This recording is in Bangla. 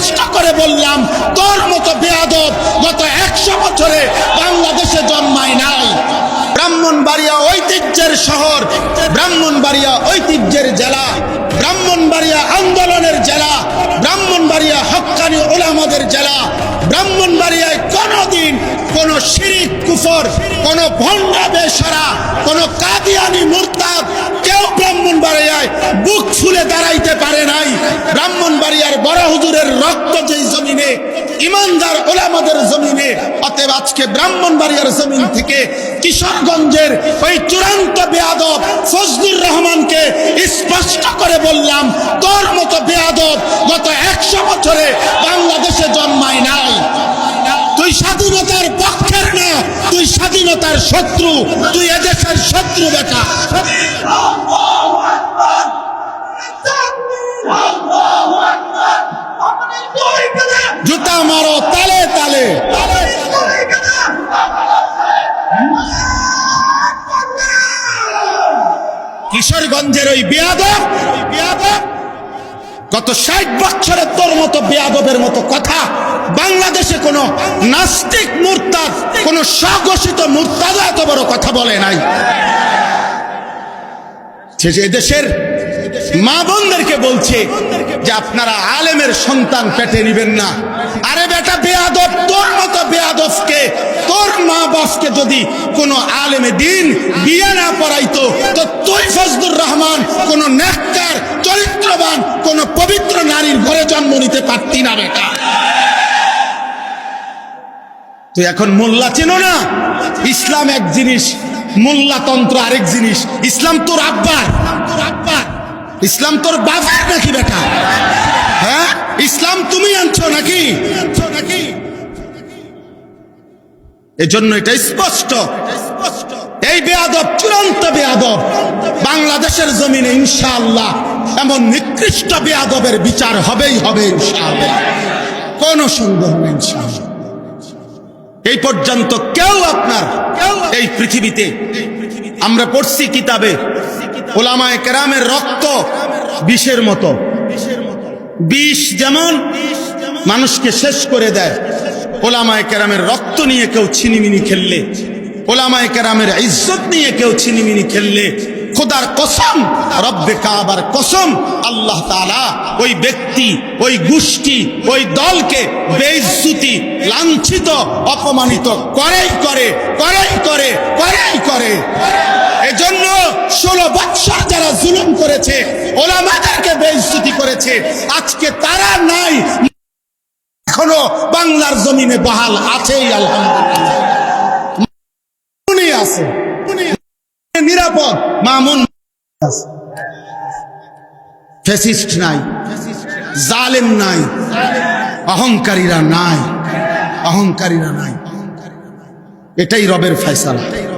স্পষ্ট করে বললাম, তোর মতো বেয়াদব গত একশো বছরে বাংলাদেশে জন্মায় নাই। ব্রাহ্মণবাড়িয়া ঐতিহ্যের শহর, ব্রাহ্মণবাড়িয়া ঐতিহ্যের জেলা, ব্রাহ্মণবাড়িয়া আন্দোলনের জেলা, ব্রাহ্মণবাড়িয়া হক্কানি ওলামাদের জেলা, ব্রাহ্মণবাড়িয়ায় কোনোদিন কোন শিরিক, কুফর, কোন ভণ্ডা বেসরা কোন ব্রাহ্মণবাড়িয়ার বড় হুজুরের রক্ত যেই জমিনে, ইমানদার ওলামাদের জমিনে, অতএব আজকে ব্রাহ্মণবাড়িয়ার জমিন থেকে কিশোরগঞ্জের ওই চূড়ান্ত বেয়াদব ফজলুর রহমানকে স্পষ্ট করে বললাম, তোর মতো বেয়াদব গত একশো বছরে বাংলাদেশে জন্মায় নাই। তুই স্বাধীনতার পক্ষের না, তুই স্বাধীনতার শত্রু, তুই এদেশের শত্রু বেটা। জুতা মারো, তালে তালে। কিশোরগঞ্জের ওই বেয়াদব বেয়াদব, গত ষাট বছরে তোর মতো বেয়াদবের মতো কথা বাংলাদেশে কোন নাস্তিক মুরতাদ, কোন স্বঘোষিত মুরতাদ এত বড় কথা বলে নাই। শেষে দেশের মা বোনদেরকে বলছে যে আপনারা আলেমের সন্তান পেটে নিবেন না। বেটা বেয়াদব, তোর মতো বেয়াদবকে, তোর মা বাপকে যদি কোনো আলেমে দিন বিয়ে না পড়াইতো, তো তুই ফজলুর রহমান কোন নেককার, চরিত্রবান, কোন পবিত্র নারীর ঘরে জন্ম নিতে পারতি না বেটা। তুই এখন মোল্লা চেনো না? ইসলাম এক জিনিস মোল্লাতন্ত্র আরেক জিনিস। ইসলাম তোর আব্বার তোর আব্বার ইসলাম তোর বাবার নাকি বেটা? হ্যাঁ? ইসলাম তুমি আনছো নাকি আনছো নাকি এজন্য এটা স্পষ্ট। এই বেয়াদব চূড়ান্ত বেয়াদব বাংলাদেশের জমিনে ইনশাআল্লাহ এমন নিকৃষ্ট বেয়াদবের বিচার হবেই হবে ইনশাআল্লাহ। কোনো সন্দেহ নেই ইনশাআল্লাহ। এই পর্যন্ত কেউ আপনার এই পৃথিবীতে আমরা পড়ছি কিতাবে ওলামায় কেরামের রক্ত বিষের মতো। বিষ যেমন মানুষকে শেষ করে দেয় ওলামায় কেরামের রক্ত নিয়ে কেউ ছিনিমিনি খেললে, ওলামায় কেরামের ইজ্জত নিয়ে কেউ ছিনিমিনি খেললে, খোদার কসম, রব্বে কাবার কসম, আল্লাহ তাআলা ওই ব্যক্তি, ওই গোষ্ঠী, ওই দলকে বেইজ্জতি, লাঞ্ছিত, অপমানিত করেই করে করেই করে করেই করে। এজন্য ষোলো বৎসর যারা জুলুম করেছে, ওলামাদেরকে বেইজ্জতি করেছে, আজকে তারা নাই এখনও বাংলার জমিনে বহাল আছেই, আলহামদুলিল্লাহ। আছে। নিরাপদ। মামুন ফেসিস্ট নাই। জালেম নাই। অহংকারীরা নাই। অহংকারীরা নাই। এটাই রবের ফয়সালা।